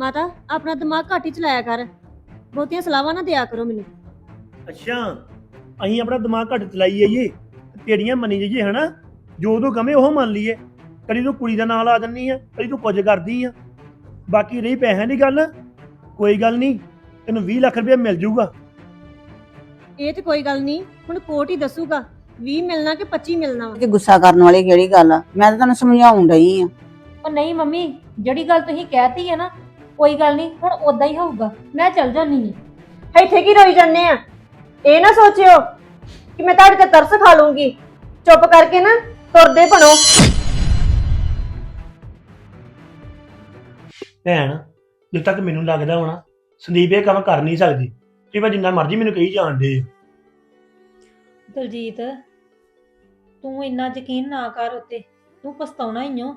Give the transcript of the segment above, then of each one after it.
ਮਾਤਾ ਆਪਣਾ ਦਿਮਾਗ ਘੱਟ ਹੀ ਚਲਾਇਆ ਕਰ। ਬਹੁਤੀਆਂ ਸਲਾਹਾਂ ਨਾ ਦਿਆ ਕਰੋ ਮੈਨੂੰ। ਅੱਛਾ ਅਸੀਂ ਆਪਣਾ ਦਿਮਾਗ ਘੱਟ ਚਲਾਈ ਜਾਈਏ ਤੇ ਤੇਰੀਆਂ ਮੰਨੀ ਜਾਈਏ ਹਨਾ? ਜੋ ਤੂੰ ਕਵੇਂ ਉਹ ਮੰਨ ਲਈਏ। ਕਦੀ ਤੂੰ ਕੁੜੀ ਦਾ ਨਾਂ ਲਾ ਦਿੰਨੀ ਆ ਕਦੀ ਤੂੰ ਕੁਝ ਕਰਦੀ ਆ। ਬਾਕੀ ਰਹੀ ਪੈਸਿਆਂ ਦੀ ਗੱਲ ਕੋਈ ਗੱਲ ਨਹੀਂ ਤੈਨੂੰ 20 ਲੱਖ ਰੁਪਏ ਮਿਲ ਜਾਊਗਾ। ਇਹ ਤੇ ਕੋਈ ਗੱਲ ਨਹੀਂ ਹੁਣ ਕੋਰਟ ਹੀ ਦੱਸੂਗਾ 20 ਮਿਲਣਾ ਕਿ 25 ਮਿਲਣਾ ਵਾ। ਕਿ ਗੁੱਸਾ ਕਰਨ ਵਾਲੀ ਕਿਹੜੀ ਗੱਲ ਆ? ਮੈਂ ਤਾਂ ਤੁਹਾਨੂੰ ਸਮਝਾਉਣ ਡਈ ਆ। ਉਹ ਨਹੀਂ ਮੰਮੀ ਜਿਹੜੀ ਗੱਲ ਤੁਸੀਂ ਕਹਿਤੀ ਹੈ ਨਾ ਕੋਈ ਗੱਲ ਨਹੀਂ ਹੁਣ ਉਦਾਂ ਹੀ ਹੋਊਗਾ। ਮੈਂ ਚੱਲ ਜਾਨੀ ਹਾਂ। ਇੱਥੇ ਕੀ ਰੋਈ ਜਾਂਦੇ ਆ? ਇਹ ਨਾ ਸੋਚਿਓ ਕਿ ਮੈਂ ਤੁਹਾਡੇ ਤੇ ਤਰਸ ਖਾ ਲੂੰਗੀ। ਚੁੱਪ ਕਰਕੇ ਨਾ ਤੁਰਦੇ ਬਣੋ ਭੈਣ ਜਦ ਤੱਕ ਮੈਨੂੰ ਲੱਗਦਾ ਹੋਣਾ ਸੰਦੀਪ ਇਹ ਕੰਮ ਕਰ ਨਹੀਂ ਸਕਦੀ। ਕਿ ਮੈਂ ਜਿੰਨਾ ਮਰਜ਼ੀ ਮੈਨੂੰ ਕਹੀ ਜਾਣ ਦੇ। ਦਲਜੀਤ ਤੂੰ ਇੰਨਾ ਯਕੀਨ ਨਾ ਕਰ ਉੱਤੇ। ਤੂੰ ਪਛਤਾਉਣਾ ਹੀ ਓ।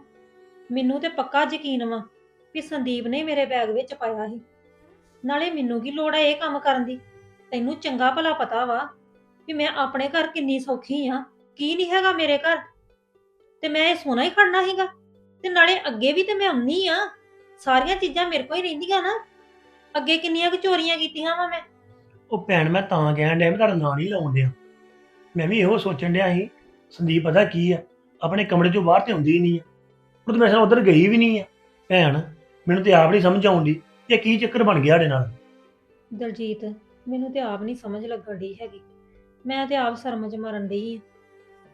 ਮੈਨੂੰ ਤੇ ਪੱਕਾ ਯਕੀਨ ਵਾ। ਵੀ ਸੰਦੀਪ ਨੇ ਮੇਰੇ ਬੈਗ ਵਿੱਚ ਪਾਇਆ ਸੀ। ਨਾਲੇ ਮੈਨੂੰ ਕੀ ਲੋੜ ਹੈ ਇਹ ਕੰਮ ਕਰਨ ਦੀ? ਤੈਨੂੰ ਚੰਗਾ ਭਲਾ ਪਤਾ ਵਾ ਵੀ ਮੈਂ ਆਪਣੇ ਘਰ ਕਿੰਨੀ ਸੌਖੀ ਆ, ਕੀ ਨਹੀਂ ਹੈਗਾ ਮੇਰੇ ਘਰ? ਤੇ ਮੈਂ ਇਹ ਸੋਨਾ ਹੀ ਖੜਨਾ ਹੈਗਾ ਤੇ ਨਾਲੇ ਅੱਗੇ ਵੀ ਤੇ ਮੈਂ ਆਉਣੀ ਆ। ਸਾਰੀਆਂ ਚੀਜ਼ਾਂ ਮੇਰੇ ਕੋਲ ਹੀ ਰਹਿੰਦੀਆਂ ਨਾ। ਅੱਗੇ ਕਿੰਨੀਆਂ ਕੁ ਚੋਰੀਆਂ ਕੀਤੀਆਂ ਵਾ ਮੈਂ। ਉਹ ਭੈਣ, ਮੈਂ ਤਾਂ ਕਹਿਣ ਡਿਆ ਮੈਂ ਤੁਹਾਡਾ ਨਾਂ ਨਹੀਂ ਲਾਉਣ ਡਿਆ ਮੈਂ ਵੀ ਇਹੋ ਸੋਚਣ ਡਿਆ ਸੀ, ਸੰਦੀਪ ਪਤਾ ਕੀ ਆ, ਆਪਣੇ ਕਮਰੇ ਚੋਂ ਬਾਹਰ ਤੇ ਹੁੰਦੀ ਹੀ ਨਹੀਂ ਆ। ਉਹ ਤਾਂ ਮੈਂ ਉਧਰ ਗਈ ਵੀ ਨਹੀਂ ਆ। ਭੈਣ ਮੈਨੂੰ ਤੇ ਆਪ ਨਹੀਂ ਸਮਝ ਆਉਂਦੀ ਇਹ ਕੀ ਚੱਕਰ ਬਣ ਗਿਆ ਸਾਡੇ ਨਾਲ। ਦਲਜੀਤ ਮੈਨੂੰ ਤੇ ਆਪ ਨਹੀਂ ਸਮਝ ਲੱਗਣ ਡਈ ਹੈਗੀ। ਮੈਂ ਤੇ ਆਪ ਸ਼ਰਮ ਚ ਮਰਨ ਡਈ ਆ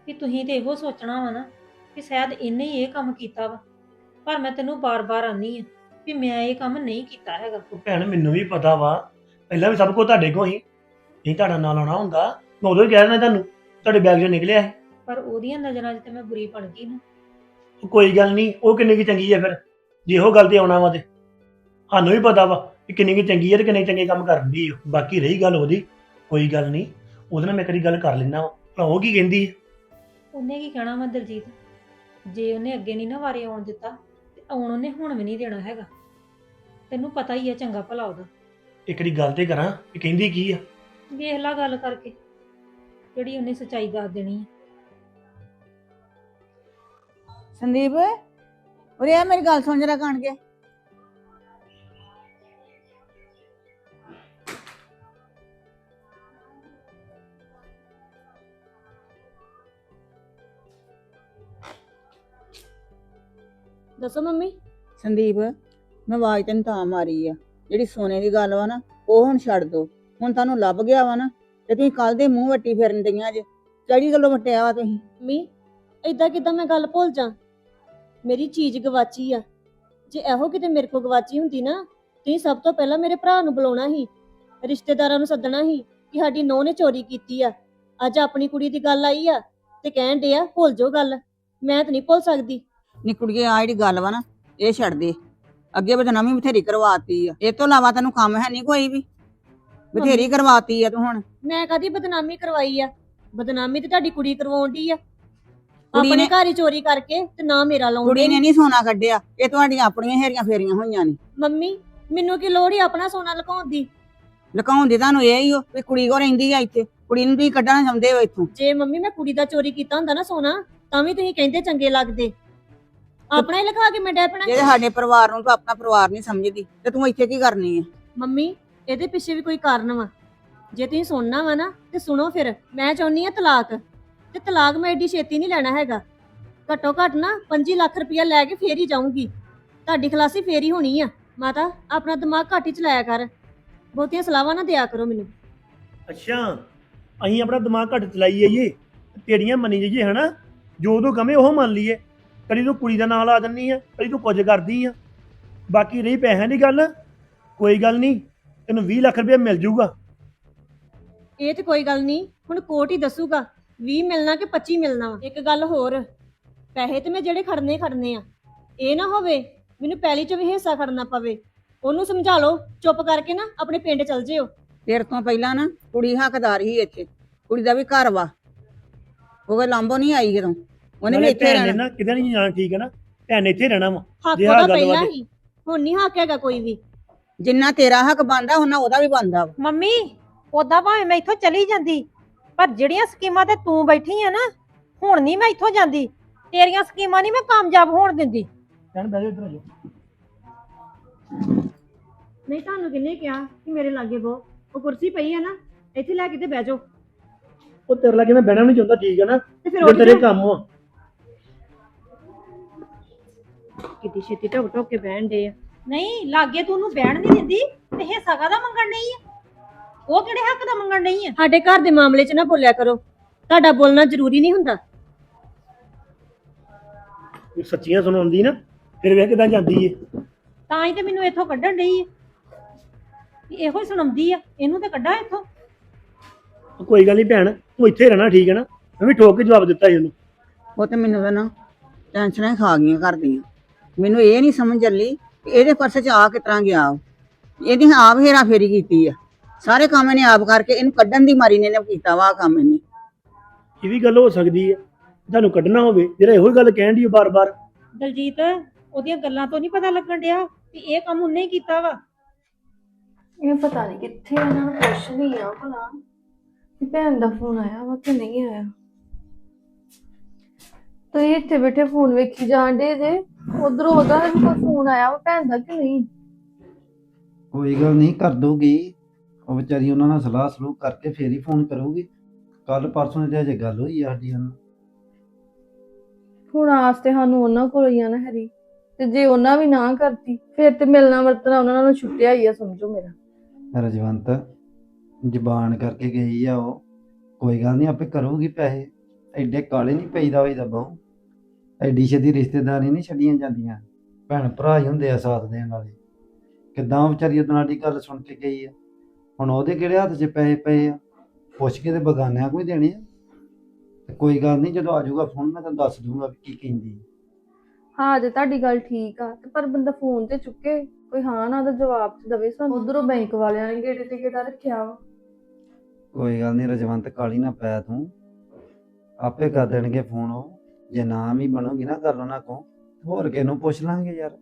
ਕਿ ਤੁਸੀਂ ਤੇ ਇਹੋ ਸੋਚਣਾ ਵਾ ਨਾ ਕਿ ਸ਼ਾਇਦ ਇਹਨੇ ਹੀ ਇਹ ਕੰਮ ਕੀਤਾ ਵਾ। ਪਰ ਮੈਂ ਤੈਨੂੰ ਬਾਰ-ਬਾਰ ਆਨੀ ਆ ਕਿ ਮੈਂ ਇਹ ਕੰਮ ਨਹੀਂ ਕੀਤਾ ਹੈਗਾ। ਉਹ ਭੈਣ ਮੈਨੂੰ ਵੀ ਪਤਾ ਵਾ। ਪਹਿਲਾਂ ਵੀ ਸਭ ਕੁਝ ਤੁਹਾਡੇ ਕੋਲ ਹੀ। ਨਹੀਂ ਤੁਹਾਡਾ ਨਾਂ ਲਾਉਣਾ ਹੁੰਦਾ। ਮੈਂ ਉਦੋਂ ਹੀ ਕਹਿ ਦੇਣਾ ਤੁਹਾਨੂੰ ਤੁਹਾਡੇ ਬੈਗ ਚੋਂ ਨਿਕਲਿਆ ਸੀ। ਪਰ ਉਹਦੀਆਂ ਨਜ਼ਰਾਂ 'ਚ ਤੇ ਮੈਂ ਬੁਰੀ ਬਣ ਗਈ ਨਾ। ਉਹ ਕੋਈ ਗੱਲ ਨਹੀਂ ਉਹ ਕਿੰਨੀ ਕੀ ਚੰਗੀ ਆ ਫਿਰ। ਜੇ ਉਹ ਗੱਲ ਤੇ ਆਉਣਾ ਵਾ ਤੇ ਸਾਨੂੰ ਵੀ ਪਤਾ ਵਾ ਕਿ ਕਿੰਨੀ ਕੀ ਚੰਗੀ ਆ ਤੇ ਕਿੰਨੇ ਚੰਗੇ ਕੰਮ ਕਰਨ ਦੀ ਬਾਕੀ ਰਹੀ ਗੱਲ ਉਹਦੀ ਕੋਈ ਗੱਲ ਨਹੀਂ। ਉਹਦੇ ਨਾਲ ਮੈਂ ਕਦੀ ਗੱਲ ਕਰ ਲੈਣਾ ਵਾ। ਉਹ ਕੀ ਕਹਿੰਦੀ ਆ? ਉਹਨੇ ਕੀ ਕਹਿਣਾ ਵਾ ਦਲਜੀਤ? ਜੇ ਉਹਨੇ ਅੱਗੇ ਨਹੀਂ ਨਾ ਵਾਰੇ ਆਉਣ ਦਿੱਤਾ ਤੇ ਆਉਣ ਉਹਨੇ ਹੁਣ ਵੀ ਨਹੀਂ ਦੇਣਾ ਹੈਗਾ। ਤੈਨੂੰ ਪਤਾ ਹੀ ਆ ਚੰਗਾ ਭਲਾ ਉਹਦਾ। ਇੱਕ ਦੀ ਗੱਲ ਤੇ ਕਰਾਂ ਕਿ ਕਹਿੰਦੀ ਕੀ ਆ? ਵੇਖ ਲਾ ਗੱਲ ਕਰਕੇ ਜਿਹੜੀ ਉਹਨੇ ਸੱਚਾਈ ਦੱਸ ਦੇਣੀ ਸੰਦੀਪ? ਉਰੇ ਆ ਮੇਰੀ ਗੱਲ ਸੁਣ ਜਰਾ ਕਾਣ ਕੇ। ਦੱਸੋ ਮੰਮੀ। ਸੰਦੀਪ ਮੈਂ ਆਵਾਜ਼ ਤੈਨੂੰ ਤਾਂ ਮਾਰੀ ਆ। ਜਿਹੜੀ ਸੋਨੇ ਦੀ ਗੱਲ ਵਾ ਨਾ ਉਹ ਹੁਣ ਛੱਡ ਦੋ। ਹੁਣ ਤੁਹਾਨੂੰ ਲੱਭ ਗਿਆ ਵਾ ਨਾ ਤੇ ਤੁਸੀਂ ਕੱਲ ਦੇ ਮੂੰਹ ਵੱਟੀ ਫਿਰਨ ਡਈਆਂ ਜੇ। ਕਿਹੜੀ ਗੱਲੋਂ ਵਟਿਆ ਵਾ ਤੁਸੀਂ? ਮੰਮੀ ਏਦਾਂ ਕਿਦਾਂ ਮੈਂ ਗੱਲ ਭੁੱਲ ਜਾ ਮੇਰੀ ਚੀਜ਼ ਗਵਾਚੀ ਆ। ਜੇ ਇਹੋ ਕਿਤੇ ਮੇਰੇ ਕੋ ਗਵਾਚੀ ਹੁੰਦੀ ਨਾ ਤੁਸੀਂ ਸਭ ਤੋਂ ਪਹਿਲਾਂ ਮੇਰੇ ਭਰਾ ਨੂੰ ਬੁਲਾਉਣਾ ਸੀ ਰਿਸ਼ਤੇਦਾਰਾਂ ਨੂੰ ਸੱਦਣਾ ਸੀ ਕਿ ਸਾਡੀ ਨੌਂ ਨੇ ਚੋਰੀ ਕੀਤੀ ਆ। ਅੱਜ ਆਪਣੀ ਕੁੜੀ ਦੀ ਗੱਲ ਆਈ ਆ ਤੇ ਕਹਿਣ ਦੇ ਆ ਭੁੱਲ ਜਾਓ ਗੱਲ ਮੈਂ ਤਾਂ ਨਹੀਂ ਭੁੱਲ ਸਕਦੀ। ਨੀ ਕੁੜੀਏ ਆ ਜਿਹੜੀ ਗੱਲ ਵਾ ਨਾ ਇਹ ਛੱਡ ਦੇ। ਅੱਗੇ ਬਦਨਾਮੀ ਬਥੇਰੀ ਕਰਵਾਤੀ ਆ। ਇਹ ਤੋਂ ਇਲਾਵਾ ਤੈਨੂੰ ਕੰਮ ਹੈ ਨਹੀਂ ਕੋਈ ਵੀ। ਬਥੇਰੀ ਕਰਵਾਤੀ ਆ ਤੂੰ ਹੁਣ। ਮੈਂ ਕਦੀ ਬਦਨਾਮੀ ਕਰਵਾਈ ਆ? ਬਦਨਾਮੀ ਤੇ ਤੁਹਾਡੀ ਕੁੜੀ ਕਰਵਾਉਣ ਦੀ ਆ। ਕੁੜੀ ਆਪਣੇ ਨੇ- ਘਰ ਹੀ ਚੋਰੀ ਕਰਕੇ ਤੇ ਨਾ ਮੇਰਾ ਲਾਉਂਦੇ ਕੁੜੀ ਨੇ ਨਹੀਂ ਸੋਨਾ ਕੱਢਿਆ। ਇਹ ਤੁਹਾਡੀਆਂ ਆਪਣੀਆਂ ਹੇਰੀਆਂ ਫੇਰੀਆਂ ਹੋਈਆਂ ਨੇ। ਮੰਮੀ ਮੈਨੂੰ ਕੀ ਲੋੜ ਹੀ ਆਪਣਾ ਸੋਨਾ ਲੁਕਾਉਣ ਦੀ? ਲੁਕਾਉਣ ਦੀ ਤੁਹਾਨੂੰ ਇਹ ਹੀ ਹੋ ਵੀ ਕੁੜੀ ਕੋ ਰਹਿੰਦੀ ਆ ਇੱਥੇ। ਕੁੜੀ ਨੂੰ ਤੁਸੀਂ ਕੱਢਣਾ ਚਾਹੁੰਦੇ ਹੋ ਇੱਥੋਂ। ਜੇ ਮੰਮੀ ਮੈਂ ਕੁੜੀ ਦਾ ਚੋਰੀ ਕੀਤਾ ਹੁੰਦਾ ਨਾ ਸੋਨਾ ਤਾਂ ਵੀ ਤੁਸੀਂ ਕਹਿੰਦੇ ਚੰਗੇ ਲੱਗਦੇ। ਆਪਣਾ ਹੀ ਲਿਖਾ ਕੇ ਮੈਂ ਡੈ ਪੈਣਾ। ਜੇ ਸਾਡੇ ਪਰਿਵਾਰ ਨੂੰ ਤੂੰ ਆਪਣਾ ਪਰਿਵਾਰ ਨਹੀਂ ਸਮਝਦੀ ਤੇ ਤੂੰ ਇੱਥੇ ਕੀ ਕਰਨੀ ਹੈ ਮੰਮੀ ਇਹਦੇ ਪਿੱਛੇ ਵੀ ਕੋਈ ਕਾਰਨ ਵਾ। ਜੇ ਤੁਸੀਂ ਸੁਣਨਾ ਵਾ ਨਾ ਤੇ ਸੁਣੋ ਫਿਰ ਮੈਂ ਚਾਹੁੰਨੀ ਆ ਤਲਾਕ। ਤੇ ਤਲਾਕ ਮੈਂ ਏਡੀ ਛੇਤੀ ਨਹੀਂ ਲੈਣਾ ਹੈਗਾ। ਘੱਟੋ ਘੱਟ ਨਾ 25 ਲੱਖ ਰੁਪਇਆ ਲੈ ਕੇ ਫੇਰ ਹੀ ਜਾਊਂਗੀ। ਤੁਹਾਡੀ ਖਲਾਸੀ ਫੇਰ ਹੀ ਹੋਣੀ ਆ। ਮਾਤਾ ਆਪਣਾ ਦਿਮਾਗ ਘੱਟ ਹੀ ਚਲਾਇਆ ਕਰ। ਬਹੁਤੀਆਂ ਸਲਾਹਾਂ ਨਾ ਦਿਆ ਕਰੋ ਮੈਨੂੰ। ਅੱਛਾ ਅਸੀਂ ਆਪਣਾ ਦਿਮਾਗ ਘੱਟ ਚਲਾਈ ਜਾਈਏ ਤੇਰੀਆਂ ਮੰਨੀ ਜਾਈਏ ਹਨਾ? ਜੋ ਤੂੰ ਕਵੇਂ ਉਹ ਮੰਨ ਲਈਏ। ਕਦੀ ਤੂੰ ਕੁੜੀ ਦਾ ਨਾਂ ਲਾ ਦਿੰਨੀ ਆ ਕਦੀ ਤੂੰ ਕੁਝ ਕਰਦੀ ਆ। ਬਾਕੀ ਰਹੀ ਪੈਸਿਆਂ ਦੀ ਗੱਲ ਕੋਈ ਗੱਲ ਨਹੀਂ ਤੈਨੂੰ 20 ਲੱਖ ਰੁਪਏ ਮਿਲ ਜਾਊਗਾ। ਇਹ ਤੇ ਕੋਈ ਗੱਲ ਨਹੀਂ ਹੁਣ ਕੋਰਟ ਹੀ ਦੱਸੂਗਾ। 20 ਮਿਲਣਾ ਕਿ 25 ਮਿਲਣਾ ਵਾ? ਇੱਕ ਗੱਲ ਹੋਰ ਪੈਸੇ ਤੇ ਮੈਂ ਜਿਹੜੇ ਖੜਨੇ ਖੜਨੇ ਆ। ਇਹ ਨਾ ਹੋਵੇ ਮੈਨੂੰ ਪਹਿਲੀ ਚ ਵੀ ਹਿੱਸਾ ਖੜਨਾ ਪਵੇ। ਉਹਨੂੰ ਸਮਝਾ ਲਓ ਚੁੱਪ ਕਰਕੇ ਨਾ ਆਪਣੇ ਪਿੰਡ ਚਲ ਜਿਓ। ਤੇਰੇ ਤੋਂ ਪਹਿਲਾਂ ਨਾ ਕੁੜੀ ਹੱਕਦਾਰ ਹੀ ਇੱਥੇ। ਕੁੜੀ ਦਾ ਵੀ ਘਰ ਵਾ। ਉਹ ਲਾਂਬੋ ਨਹੀਂ ਆਈ ਜਦੋਂ ਉਹਨੇ ਵੀ ਨਾਲੇ ਇੱਥੇ ਭੈਣ ਨੇ ਰਹਿਣਾ। ਨਾ ਕਿਤੇ ਨਹੀਂ ਜਾਣਾ ਠੀਕ ਹੈ ਨਾ? ਭੈਣ ਨੇ ਇੱਥੇ ਰਹਿਣਾ ਵਾ। ਹੱਕ ਜੇ ਆਹ ਉਹਦਾ ਗੱਲ ਪਹਿਲਾਂ ਹੀ। ਹੁਣ ਨਹੀਂ ਹੱਕ ਹੈਗਾ ਕੋਈ ਵੀ। ਜਿੰਨਾ ਤੇਰਾ ਹੱਕ ਬਣਦਾ ਉਹਨਾਂ ਉਹਦਾ ਵੀ ਬਣਦਾ ਵਾ। ਮੰਮੀ ਉਦਾਂ ਭਾਵੇਂ ਮੈਂ ਇੱਥੋਂ ਚਲੀ ਜਾਂਦੀ ਪਰ ਜਿਹੜੀਆਂ ਸਕੀਮਾਂ ਤੇ ਤੂੰ ਬੈਠੀ ਆ ਨਾ ਹੁਣ ਨਹੀਂ ਮੈਂ ਇੱਥੋਂ ਜਾਂਦੀ। ਤੇਰੀਆਂ ਸਕੀਮਾਂ ਨਹੀਂ ਮੈਂ ਕਾਮਯਾਬ ਹੋਣ ਦਿੰਦੀ। ਭੈਣ ਬਹਿ ਜਾ ਇੱਧਰ ਆ ਜਾ। ਨਹੀਂ ਤੁਹਾਨੂੰ ਕਿੰਨੇ ਕਿਹਾ ਕਿ ਮੇਰੇ ਲਾਗੇ ਬੋ ਉਹ ਕੁਰਸੀ ਪਈ ਹੈ ਨਾ ਇੱਥੇ ਲੈ ਕੇ ਤੇ ਬਹਿ ਜਾਓ। ਉਹ ਤੇਰੇ ਲਾਗੇ ਮੈਂ ਬਹਿਣਾ ਵੀ ਨਹੀਂ ਚਾਹੁੰਦਾ ਠੀਕ ਹੈ ਨਾ? ਤੇ ਫਿਰ ਜੇ ਉੱਠ ਤੇਰੇ ਕੰਮ ਆ। ਕਿੱਡੀ ਛੇਤੀ ਢੋਕ ਢੋਕ ਕੇ ਬਹਿਣ ਦੇ ਆ। ਨਹੀਂ ਲਾਗੇ ਤੂੰ ਉਹਨੂੰ ਬਹਿਣ ਨਹੀਂ ਦਿੰਦੀ ਤੇ ਹਿੱਸਾ ਕਾਹਦਾ ਮੰਗਣ ਨਹੀਂ ਆ? ਉਹ ਕਿਹੜੇ ਹੱਕ ਦਾ ਮੰਗਣ ਨਹੀਂ ਆ? ਸਾਡੇ ਘਰ ਦੇ ਮਾਮਲੇ 'ਚ ਨਾ ਬੋਲਿਆ ਕਰੋ। ਤੁਹਾਡਾ ਬੋਲਣਾ ਜ਼ਰੂਰੀ ਨਹੀਂ ਹੁੰਦਾ। ਤੂੰ ਸੱਚੀਆਂ ਸੁਣਾਉਂਦੀ ਨਾ ਫਿਰ ਵੇਖ ਕਿਦਾਂ ਜਾਂਦੀ ਏ। ਤਾਂ ਹੀ ਤੇ ਮੈਨੂੰ ਇੱਥੋਂ ਕੱਢਣ ਡਈ ਵੀ ਇਹੋ ਹੀ ਸੁਣਾਉਂਦੀ ਆ ਇਹਨੂੰ ਤੇ ਕੱਢਾਂ ਇੱਥੋਂ। ਕੋਈ ਗੱਲ ਨਹੀਂ ਭੈਣ ਤੂੰ ਇੱਥੇ ਰਹਿਣਾ ਠੀਕ ਹੈ ਨਾ? ਮੈਂ ਵੀ ਠੋਕ ਕੇ ਜਵਾਬ ਦਿੱਤਾ ਸੀ ਉਹਨੂੰ। ਉਹ ਤੇ ਮੈਨੂੰ ਤਾਂ ਨਾ ਟੈਨਸ਼ਨਾਂ ਹੀ ਖਾ ਗਈਆਂ ਘਰ ਦੀਆਂ। ਮੈਨੂੰ ਇਹ ਨਹੀਂ ਸਮਝ ਚੱਲੀ ਕਿ ਇਹਦੇ ਪਰਸ 'ਚ ਆ ਕਿਸ ਤਰ੍ਹਾਂ ਗਿਆ ਉਹ। ਇਹਦੀ ਆਪ ਹੇਰਾ ਫੇਰੀ ਕੀਤੀ ਆ। ਸਾਰੇ ਕੰਮ ਇਹਨੇ ਆਪ ਕਰਕੇ ਇਹਨੂੰ ਕੱਢਣ ਦੀ ਮਾਰੀ ਨੇ ਇਹਨੇ ਕੀਤਾ ਵਾ ਆਹ ਕੰਮ ਇਹਨੇ। ਇਹ ਵੀ ਗੱਲ ਹੋ ਸਕਦੀ ਹੈ। ਤੁਹਾਨੂੰ ਕੱਢਣਾ ਹੋਵੇ ਜਿਹੜਾ ਇਹੋ ਹੀ ਗੱਲ ਕਹਿਣ ਦੀ ਬਾਰ-ਬਾਰ। ਦਲਜੀਤ ਉਹਦੀਆਂ ਗੱਲਾਂ ਤੋਂ ਨਹੀਂ ਪਤਾ ਲੱਗਣ ਡਿਆ ਵੀ ਇਹ ਕੰਮ ਉਹਨੇ ਹੀ ਕੀਤਾ ਵਾ। ਇਹ ਪਤਾ ਨਹੀਂ ਕਿੱਥੇ ਆ, ਇਹਨਾਂ ਨੂੰ ਪੁੱਛ ਨਹੀਂ ਆ ਭਲਾ। ਵੀ ਭੈਣ ਦਾ ਫੋਨ ਆਇਆ ਵਾ ਕਿ ਨਹੀਂ ਆਇਆ? ਤੁਸੀਂ ਇੱਥੇ ਬੈਠੇ ਫੋਨ ਵੇਖੀ ਜਾਂਦੇ ਜੇ ਉਧਰੋਂ ਉਹਦਾ ਵੀ ਕੋਈ ਫੋਨ ਆਇਆ ਵਾ ਭੈਣ ਦਾ ਕਿ ਨਹੀਂ? ਕੋਈ ਗੱਲ ਨਹੀਂ ਕਰ ਦੂਗੀ ਉਹ ਵਿਚਾਰੀ ਉਹਨਾਂ ਨਾਲ ਸਲਾਹ ਸਲੂਹ ਕਰਕੇ ਫੇਰ ਹੀ ਫੋਨ ਕਰੂਗੀ। ਕੱਲ ਪਰਸੋਂ ਦੀ ਤੇ ਅਜੇ ਗੱਲ ਹੋਈ ਆ ਸਾਡੀ ਉਹਨਾਂ ਹੁਣ ਆਸ ਤੇ ਸਾਨੂੰ ਉਹਨਾਂ ਕੋਲ ਹੀ ਆ ਨਾ ਹਰੀ। ਤੇ ਜੇ ਉਹਨਾਂ ਵੀ ਨਾ ਕਰਤੀ ਫਿਰ ਤੇ ਮਿਲਣਾ ਵਰਤਣਾ ਉਹਨਾਂ ਨਾਲ ਛੁੱਟਿਆ ਹੀ ਆ ਸਮਝੋ ਮੇਰਾ। ਰਜਵੰਤ ਜ਼ਬਾਨ ਕਰਕੇ ਗਈ ਆ ਉਹ ਕੋਈ ਗੱਲ ਨਹੀਂ ਆਪੇ ਕਰੂਗੀ ਪੈਸੇ। ਐਡੇ ਕਾਲੇ ਨਹੀਂ ਪਈਦਾ ਹੋਈਦਾ ਬਹੁ। ਐਡੀ ਛੇਤੀ ਰਿਸ਼ਤੇਦਾਰੀ ਨਹੀਂ ਛੱਡੀਆਂ ਜਾਂਦੀਆਂ। ਭੈਣ ਭਰਾ ਹੀ ਹੁੰਦੇ ਆ ਸਾਥ ਦੇਣ ਵਾਲੇ। ਕਿੱਦਾਂ ਵਿਚਾਰੀ ਉਹਦੇ ਨਾਲ ਦੀ ਗੱਲ ਸੁਣ ਕੇ ਗਈ ਆ? ਹੁਣ ਉਹਦੇ ਕਿਹੜੇ ਹੱਥ 'ਚ ਪੈਸੇ ਪਏ ਆ? ਪੁੱਛ ਕੇ ਤੇ ਬਗਾਨਿਆਂ ਕੋਈ ਦੇਣੇ ਆ। ਤੇ ਕੋਈ ਗੱਲ ਨਹੀਂ ਜਦੋਂ ਆ ਜਾਊਗਾ ਫੋਨ ਮੈਂ ਤੈਨੂੰ ਦੱਸ ਦੂੰਗਾ ਵੀ ਕੀ ਕਹਿੰਦੀ ਆ। ਹਾਂ ਜੇ ਤੁਹਾਡੀ ਗੱਲ ਠੀਕ ਆ ਤੇ ਪਰ ਬੰਦਾ ਫੋਨ ਤੇ ਚੁੱਕੇ ਕੋਈ ਹਾਂ ਨਾ ਦਾ ਜਵਾਬ ਤੇ ਦਵੇ ਸਾਨੂੰ। ਉਧਰੋਂ ਬੈਂਕ ਵਾਲਿਆਂ ਨੇ ਗੇੜੇ ਤੇ ਗੇੜਾ ਰੱਖਿਆ ਵਾ। ਕੋਈ ਗੱਲ ਨਹੀਂ ਰਜਵੰਤ ਕਾਲੀ ਨਾ ਪੈ ਤੂੰ। ਆਪੇ ਕਰ ਦੇਣਗੇ ਫੋਨ ਉਹ। ਜੇ ਨਾ ਵੀ ਬਣੂਗੀ ਨਾ ਕਰ ਉਹਨਾਂ ਕੋ ਹੋਰ ਕਿਸ ਨੂੰ ਪੁੱਛ ਲਾਂਗੇ ਯਾਰ।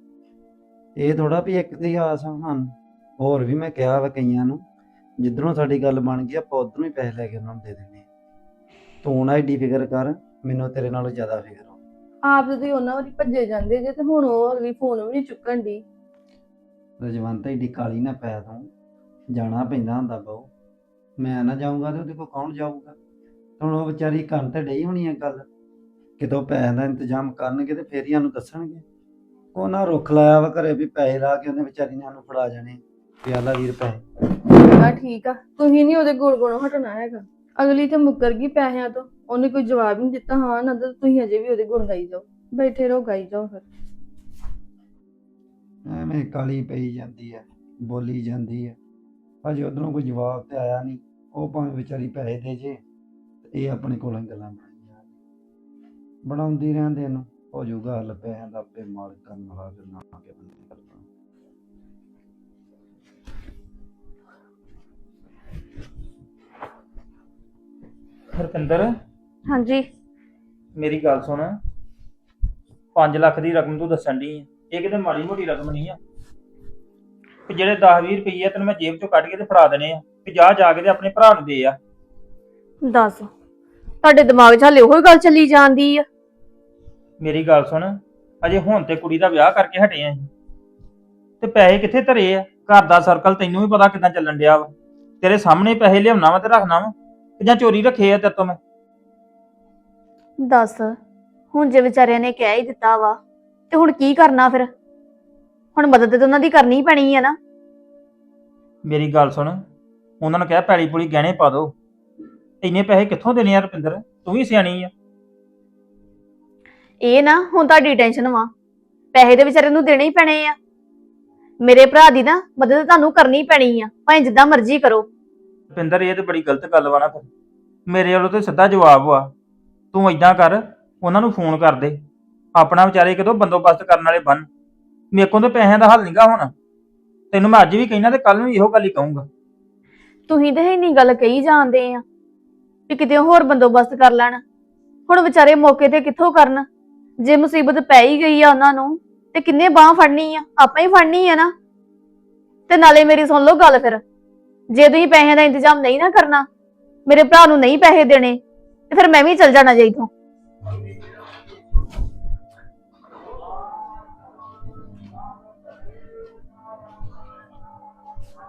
ਇਹ ਥੋੜਾ ਵੀ ਇੱਕ ਦੀ ਆਸ ਆ ਸਾਨੂੰ। ਹੋਰ ਵੀ ਮੈਂ ਕਿਹਾ ਵਾ ਕਈਆਂ ਨੂੰ। ਜਿੱਧਰੋਂ ਸਾਡੀ ਗੱਲ ਬਣ ਗਈ ਆਪਾਂ ਉਧਰੋਂ ਹੀ ਪੈਸੇ ਲੈ ਕੇ ਉਹਨਾਂ ਨੂੰ ਦੇ ਦੇਣੇ। ਤੂੰ ਨਾ ਏਡੀ ਫਿਕਰ ਕਰ ਮੈਨੂੰ ਤੇਰੇ ਨਾਲੋਂ ਜ਼ਿਆਦਾ ਫਿਕਰ ਆ। ਆਪ ਤੁਸੀਂ ਉਹਨਾਂ ਵਾਲੀ ਭੱਜੇ ਜਾਂਦੇ ਜੇ ਤੇ ਹੁਣ ਉਹ ਅਗਲੀ ਫੋਨ ਵੀ ਨਹੀਂ ਚੁੱਕਣ ਦੀ ਰਜਵੰਤ ਏਡੀ ਕਾਲੀ ਨਾ ਪੈ ਤੂੰ। ਜਾਣਾ ਪੈਂਦਾ ਹੁੰਦਾ ਬਹੁ। ਮੈਂ ਨਾ ਜਾਊਂਗਾ ਤੇ ਉਹਦੇ ਕੋਲ ਕੌਣ ਜਾਊਗਾ? ਹੁਣ ਉਹ ਵਿਚਾਰੀ ਕਰਨ ਤੇ ਡਈ ਹੋਣੀ ਆ ਗੱਲ। ਕਿਤੋਂ ਪੈਸਿਆਂ ਦਾ ਇੰਤਜ਼ਾਮ ਕਰਨਗੇ ਤੇ ਫੇਰ ਹੀ ਸਾਨੂੰ ਦੱਸਣਗੇ। ਉਹਨਾਂ ਰੁੱਖ ਲਾਇਆ ਵਾ ਘਰੇ ਵੀ ਪੈਸੇ ਲਾ ਕੇ ਉਹਨੇ ਵਿਚਾਰੀ ਨੇ ਸਾਨੂੰ ਫੜਾ ਜਾਣੇ। ਪਿਆਲਾ ਵੀਰ ਪੈਸੇ। ਆ ਠੀਕ ਆ। ਤੁਸੀਂ ਨਹੀਂ ਉਹਦੇ ਗੁਣ ਗੁਣੋਂ ਹਟਣਾ ਹੈਗਾ। ਅਗਲੀ ਤੇ ਮੁੱਕਰ ਗਈ ਪੈਸਿਆਂ ਤੋਂ। ਉਹਨੇ ਕੋਈ ਜਵਾਬ ਨਹੀਂ ਦਿੱਤਾ। ਹਾਂ, ਨਾ ਤਾਂ ਤੁਸੀਂ ਅਜੇ ਵੀ ਉਹਦੇ ਗੁਣ ਗਾਈ ਜਾਓ। ਬੈਠੇ ਰਹੋ, ਗਾਈ ਜਾਓ ਫਿਰ। ਐਵੇਂ ਕਾਲੀ ਪਈ ਜਾਂਦੀ ਹੈ ਬੋਲੀ ਜਾਂਦੀ ਹੈ ਅਜੇ ਉਧਰੋਂ ਕੋਈ ਜਵਾਬ ਤੇ ਆਇਆ ਨਹੀਂ ਉਹ ਭਾਵੇਂ ਵਿਚਾਰੀ ਪੈਸੇ ਦੇ ਜੇ, ਤੇ ਇਹ ਆਪਣੇ ਕੋਲੋਂ ਗੱਲਾਂ ਬਣਾਈਆਂ ਬਣਾਉਂਦੀ ਰਹਿੰਦੇ ਨੂੰ। ਹੋ ਜਾਊਗਾ ਹੱਲ ਪੈਸਿਆਂ ਦਾ ਆਪੇ ਮਾਲਕ ਕਰਨ ਵਾਲਾ ਫਿਰ ਕੇ ਬੰਦੇ ਕਰਦਾ ਹਰਪਿੰਦਰ? ਹਾਂਜੀ। ਮੇਰੀ ਗੱਲ ਸੁਣ। 5 ਲੱਖ ਦੀ ਰਕਮ ਤੂੰ ਦੱਸਣ ਦੀ ਇਹ ਕਿਤੇ ਮਾੜੀ ਮੋਟੀ ਰਕਮ ਨਹੀਂ ਆ। ਕਿ ਜਿਹੜੇ 10 20 ਰੁਪਏ ਆ ਤੈਨੂੰ ਮੈਂ ਜੇਬ ਚੋਂ ਕੱਢ ਕੇ ਤੇ ਫੜਾ ਦੇਣੇ ਆ। ਕਿ ਜਾ ਜਾ ਕੇ ਤੇ ਆਪਣੇ ਭਰਾ ਨੂੰ ਦੇ ਆ। ਦੱਸ। ਤੁਹਾਡੇ ਦਿਮਾਗ 'ਚ ਹਾਲੇ ਉਹੀ ਗੱਲ ਚੱਲੀ ਜਾਂਦੀ ਆ। ਮੇਰੀ ਗੱਲ ਸੁਣ। ਅਜੇ ਹੁਣ ਤੇ ਕੁੜੀ ਦਾ ਵਿਆਹ ਕਰਕੇ ਹਟੇ ਆ ਅਸੀਂ। ਤੇ ਪੈਸੇ ਕਿੱਥੇ ਧਰੇ ਆ? ਘਰ ਦਾ ਸਰਕਲ ਤੈਨੂੰ ਵੀ ਪਤਾ ਕਿਦਾਂ ਚੱਲਣ ਡਿਆ ਵਾ। ਤੇਰੇ ਸਾਹਮਣੇ ਪੈਸੇ ਲਿਆਉਣਾ ਵਾ ਤੇ ਰੱਖਣਾ ਵਾ। ਕਿ ਜਾਂ ਚੋਰੀ ਰੱਖੇ ਆ ਤੇਰੇ ਤੋਂ ਮੈਂ? ਦੱਸ ਹੁਣ ਜੇ ਵਿਚਾਰਿਆਂ ਨੇ ਕਹਿ ਹੀ ਦਿੱਤਾ ਵਾ ਤੇ ਹੁਣ ਕੀ ਕਰਨਾ ਫਿਰ? ਹੁਣ ਮਦਦ ਤੇ ਉਹਨਾਂ ਦੀ ਕਰਨੀ ਪੈਣੀ ਆ ਨਾ। ਮੇਰੀ ਗੱਲ ਸੁਣ ਉਹਨਾਂ ਨੂੰ ਕਹਿ ਪੈਲੀ ਪੁਲੀ ਗਹਿਣੇ ਪਾ ਦੋ ਇੰਨੇ ਪੈਸੇ ਕਿੱਥੋਂ ਦੇਣੇ ਆ ਰੁਪਿੰਦਰ? ਤੂੰ ਵੀ ਸਿਆਣੀ ਆ। ਇਹ ਨਾ ਹੁਣ ਤੁਹਾਡੀ ਟੈਨਸ਼ਨ ਵਾ। ਪੈਸੇ ਦੇ ਵਿਚਾਰੇ ਨੂੰ ਦੇਣੇ ਹੀ ਪੈਣੇ ਆ। ਮੇਰੇ ਭਰਾ ਦੀ ਨਾ ਮਦਦ ਤੁਹਾਨੂੰ ਕਰਨੀ ਪੈਣੀ ਆ। ਭਾਵੇਂ ਜਿੱਦਾਂ ਮਰਜ਼ੀ ਕਰੋ। ਰੁਪਿੰਦਰ, ਇਹ ਤੇ ਬੜੀ ਗਲਤ ਗੱਲ ਵਾ ਨਾ ਫਿਰ। ਮੇਰੇ ਵੱਲੋਂ ਤੇ ਸਿੱਧਾ ਜਵਾਬ ਵਾ। ਤੂੰ ਏਦਾਂ ਕਰ, ਉਹਨਾਂ ਨੂੰ ਫੋਨ ਕਰ ਦੇ। ਆਪਣਾ ਵਿਚਾਰੇ ਕਿਤੋਂ ਬੰਦੋਬਸਤ ਕਰਨ ਵਾਲੇ ਬਣ। ਮੇਰੇ ਕੋਲ ਤੇ ਪੈਸਿਆਂ ਦਾ ਹੱਲ ਨਹੀਂਗਾ ਹੁਣ। ਤੈਨੂੰ ਮੈਂ ਅੱਜ ਵੀ ਕਹਿਣਾ ਤੇ ਕੱਲ ਨੂੰ ਇਹੋ ਗੱਲ ਹੀ ਕਹੂੰਗਾ। ਤੁਸੀਂ ਤੇ ਇੰਨੀ ਗੱਲ ਕਹੀ ਜਾਂਦੇ ਆ ਵੀ ਕਿਤੇ ਹੋਰ ਬੰਦੋਬਸਤ ਕਰ ਲੈਣ। ਹੁਣ ਵਿਚਾਰੇ ਮੌਕੇ ਤੇ ਕਿੱਥੋਂ ਕਰਨ? ਜੇ ਮੁਸੀਬਤ ਪੈ ਹੀ ਗਈ ਆ ਉਹਨਾਂ ਨੂੰ, ਤੇ ਕਿੰਨੇ ਬਾਹ ਫੜਨੀ ਆ? ਆਪਾਂ ਹੀ ਫੜਨੀ ਆ ਨਾ। ਤੇ ਨਾਲੇ ਮੇਰੀ ਸੁਣ ਲਓ ਗੱਲ ਫਿਰ। ਜੇ ਤੁਸੀਂ ਪੈਸਿਆਂ ਦਾ ਇੰਤਜ਼ਾਮ ਨਹੀਂ ਨਾ ਕਰਨਾ ਮੇਰੇ ਭਰਾ ਨੂੰ ਨਹੀਂ ਪੈਸੇ ਦੇਣੇ ਤੇ ਫਿਰ ਮੈਂ ਵੀ ਚਲ ਜਾਣਾ ਜੇ ਇੱਥੋਂ।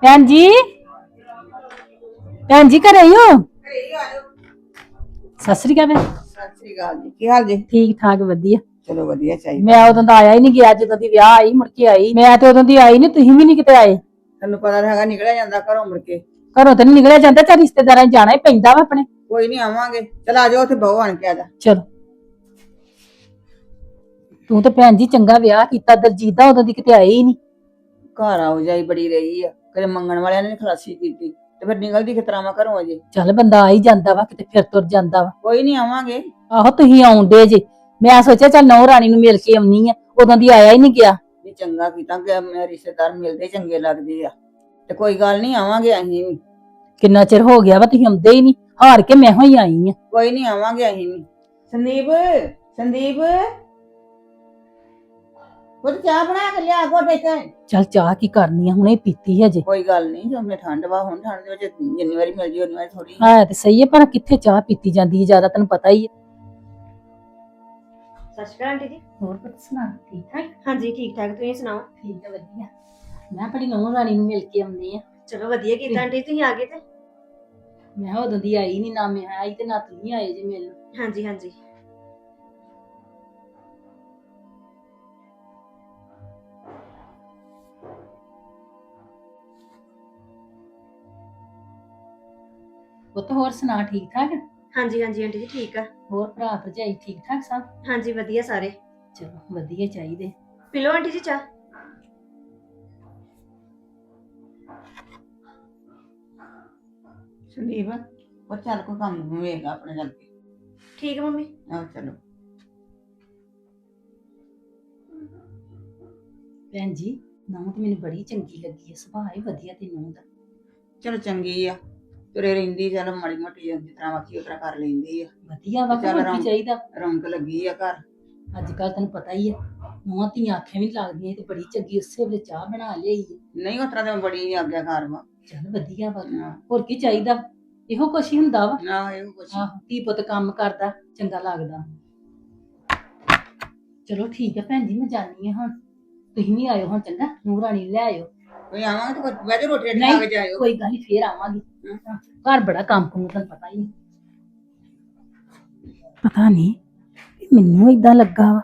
ਭੈਣ ਜੀ? ਭੈਣ ਜੀ ਘਰੇ ਹੀ ਹੋ? ਸਤਿ ਸ੍ਰੀ ਅਕਾਲ ਭੈਣ। ਸਤਿ ਸ੍ਰੀ ਅਕਾਲ ਜੀ ਕੀ ਹਾਲ ਜੀ ਠੀਕ ਠਾਕ ਵਧੀਆ। ਚਲੋ ਵਧੀਆ ਚਾਹੀਦਾ। ਮੈਂ ਉਦੋਂ ਦਾ ਆਇਆ ਹੀ ਨਹੀਂ ਗਿਆ ਜਦੋਂ ਦੀ ਵਿਆਹ ਆਈ ਮੁੜ ਕੇ ਆਈ। ਮੈਂ ਤੇ ਉਦੋਂ ਦੀ ਆਈ ਨਹੀਂ ਤੁਸੀਂ ਵੀ ਨਹੀਂ ਕਿਤੇ ਆਏ। ਤੈਨੂੰ ਪਤਾ ਤਾਂ ਹੈਗਾ ਨਿਕਲਿਆ ਜਾਂਦਾ ਘਰੋਂ ਮੁੜ ਕੇ। ਘਰੋਂ ਤਾਂ ਨੀ ਨਿਕਲਿਆ ਜਾਂਦਾ ਚਾ ਰਿਸ਼ਤੇਦਾਰਾਂ 'ਚ ਜਾਣਾ ਹੀ ਪੈਂਦਾ ਵਾ ਆਪਣੇ। ਕੋਈ ਨਹੀਂ ਆਵਾਂਗੇ। ਚਲ ਆ ਜਾਓ ਉੱਥੇ ਬਹੁ ਆਣ ਕੇ ਆ ਜਾ। ਚਲੋ। ਤੂੰ ਤਾਂ ਭੈਣ ਜੀ ਚੰਗਾ ਵਿਆਹ ਕੀਤਾ ਦਲਜੀਤ ਦਾ ਉਦੋਂ ਦੀ ਕਿਤੇ ਆਈ ਹੀ ਨਹੀਂ ਘਰ ਆਉ ਜਾਈ ਬੜੀ ਰਹੀ ਆ। ਕਦੇ ਮੰਗਣ ਵਾਲਿਆਂ ਨੇ ਖਲਾਸੀ ਕੀਤੀ ਤੇ ਫਿਰ ਨਿਕਲਦੀ ਕਿਤਰਾ ਮੈਂ ਘਰੋਂ ਅਜੇ? ਚੱਲ ਬੰਦਾ ਆ ਹੀ ਜਾਂਦਾ ਵਾ ਕਿਤੇ ਫਿਰ ਤੁਰ ਜਾਂਦਾ ਵਾ। ਕੋਈ ਨਹੀਂ ਆਵਾਂਗੇ। ਆਹੋ ਤੁਸੀਂ ਆਉਂਦੇ ਜੇ। ਮੈਂ ਸੋਚਿਆ ਚੱਲ ਨੌ ਰਾਣੀ ਨੂੰ ਮਿਲ ਕੇ ਆਉਣੀ ਆ ਉਦੋਂ ਦੀ ਆਇਆ ਹੀ ਨਹੀਂ ਗਿਆ। ਚੰਗਾ ਕੀਤਾ ਕਿ ਮੇਰੇ ਰਿਸ਼ਤੇਦਾਰ ਮਿਲਦੇ ਚੰਗੇ ਲੱਗਦੇ ਆ। ਤੇ ਕੋਈ ਗੱਲ ਨਹੀਂ ਆਵਾਂਗੇ ਅਸੀਂ ਵੀ। ਕਿੰਨਾ ਚਿਰ ਹੋ ਗਿਆ ਵਾ ਤੁਸੀਂ ਆਉਂਦੇ ਹੀ ਨਹੀਂ। ਹਾਰ ਕੇ ਮੈਂ ਹੋਈ ਆਈ ਆ। ਕੋਈ ਨਹੀਂ ਆਵਾਂਗੇ ਅਸੀਂ ਵੀ। ਸੰਦੀਪ ਸੰਦੀਪ। ਉਹ ਚਾਹ ਬਣਾ ਕੇ ਲਿਆ ਗੋਡੇ ਤੇ ਚੱਲ ਚਾਹ ਕੀ ਕਰਨੀ ਆ ਹੁਣੇ ਪੀਤੀ ਹੈ ਜੇ ਕੋਈ ਗੱਲ ਨਹੀਂ ਜੋ ਮੈਂ ਠੰਡ ਵਾ ਹੁਣ ਠੰਡ ਦੇ ਵਿੱਚ ਜਿੰਨੀ ਵਾਰੀ ਮਿਲ ਜੀ ਉਨੀ ਵਾਰੀ ਥੋੜੀ ਹਾਂ ਤੇ ਸਹੀ ਹੈ ਪਰ ਕਿੱਥੇ ਚਾਹ ਪੀਤੀ ਜਾਂਦੀ ਹੈ ਜ਼ਿਆਦਾ ਤੈਨੂੰ ਪਤਾ ਹੀ ਹੈ ਸਤਿ ਸ਼੍ਰੀ ਅਕਾਲ ਆਂਟੀ ਜੀ। ਹੋਰ ਪੁੱਤ ਸੁਣਾ ਠੀਕ ਠਾਕ? ਹਾਂਜੀ ਠੀਕ ਠਾਕ ਤੁਸੀਂ ਸੁਣਾਓ? ਠੀਕ ਹੈ ਵਧੀਆ। ਮੈਂ ਆਪਣੀ ਨੌਂ ਰਾਣੀ ਨੂੰ ਮਿਲ ਕੇ ਆਉਂਦੀ ਆ। ਚਲੋ ਵਧੀਆ ਕੀਤਾ ਆਂਟੀ ਤੁਸੀਂ ਆ ਗਏ ਤੇ? ਮੈਂ ਕਿਹਾ ਉਦੋਂ ਦੀ ਆਈ ਨਹੀਂ ਨਾ ਮੈਂ ਆਈ ਤੇ ਨਾ ਤੁਸੀਂ ਆਏ ਜੇ ਮਿਲਣ। ਹਾਂਜੀ ਹਾਂਜੀ। ਪੁੱਤ ਹੋਰ ਸੁਣਾ ਠੀਕ ਠਾਕ? ਹਾਂਜੀ ਹਾਂਜੀ ਆਂਟੀ ਜੀ ਠੀਕ ਆ। ਹੋਰ ਭਰਾ ਭਰਜਾਈ ਠੀਕ ਠਾਕ ਸਭ? ਹਾਂਜੀ ਵਧੀਆ ਸਾਰੇ। ਚਲੋ ਵਧੀਆ ਚਾਹੀਦੇ। ਪੀ ਲਓ ਆਂਟੀ ਜੀ ਚਾਹ। ਸੰਦੀਪ ਉਹ ਚੱਲ ਕੋਈ ਕੰਮ ਵੇਖ ਆਪਣੇ ਚੱਲ ਕੇ ਠੀਕ ਆ ਮੰਮੀ। ਆਹ ਚਲੋ। ਭੈਣ ਜੀ ਨੌਂ ਤੇ ਮੈਨੂੰ ਬੜੀ ਚੰਗੀ ਲੱਗੀ ਹੈ ਸੁਭਾਅ ਹੀ ਵਧੀਆ ਤੇ ਨੌਂ ਦਾ। ਚਲੋ ਚੰਗੀ ਆ। ਤੁਰੇ ਰਹਿੰਦੀ ਚੱਲ ਮਾੜੀ ਮੋਟੀ ਜਿਸ ਤਰ੍ਹਾਂ ਉਸ ਤਰ੍ਹਾਂ ਕਰ ਲੈਂਦੀ ਆ। ਵਧੀਆ ਵਾ ਚੱਲ ਹੋਰ ਰਾਮ। ਕੀ ਚਾਹੀਦਾ? ਰੌਣਕ ਲੱਗੀ ਆ ਘਰ। ਅੱਜ ਕੱਲ ਤੈਨੂੰ ਪਤਾ ਹੀ ਹੈ ਨੌਂ ਧੀਆਂ ਆਖੇ ਵੀ ਲੱਗਦੀਆਂ ਤੇ ਬੜੀ ਚੰਗੀ ਉਸੇ ਵੇਲੇ ਚਾਹ ਬਣਾ ਲਈ ਨਹੀਂ ਉਸ ਤਰ੍ਹਾਂ ਤੇ ਬੜੀ ਆਗਿਆਕਾਰ ਵਾ। ਚੱਲ ਵਧੀਆ ਵਾ। ਨਾ ਹੋਰ ਕੀ ਚਾਹੀਦਾ? ਇਹੋ ਕੁਛ ਹੀ ਹੁੰਦਾ ਵਾ। ਨਾ ਇਹੋ ਕੁਛ ਆਹੋ ਧੀ ਪੁੱਤ ਕੰਮ ਕਰਦਾ ਚੰਗਾ ਲੱਗਦਾ। ਚਲੋ ਠੀਕ ਹੈ ਭੈਣ ਜੀ ਮੈਂ ਜਾਣੀ ਹਾਂ ਹੁਣ। ਤੁਸੀਂ ਵੀ ਆਇਓ ਹੁਣ ਚੰਗਾ? ਨੂੰਹ ਰਾਣੀ ਨੂੰ ਲੈ ਆਇਓ। ਕੋਈ ਆਵਾਂਗੇ ਤੇ ਕੋਈ ਬਹਿ ਜਾ ਰੋਟੀ ਰਾਟੀ ਨਹੀਂ। ਖਾ ਕੇ ਜਾਇਓ। ਕੋਈ ਗੱਲ ਨਹੀਂ ਫੇਰ ਆਵਾਂਗੀ। ਘਰ ਬੜਾ ਕੰਮ ਕੁਮ ਤੁਹਾਨੂੰ ਪਤਾ ਹੀ ਹੈ ਪਤਾ ਨਹੀਂ ਮੈਨੂੰ ਇਦਾਂ ਲੱਗਾ ਵਾ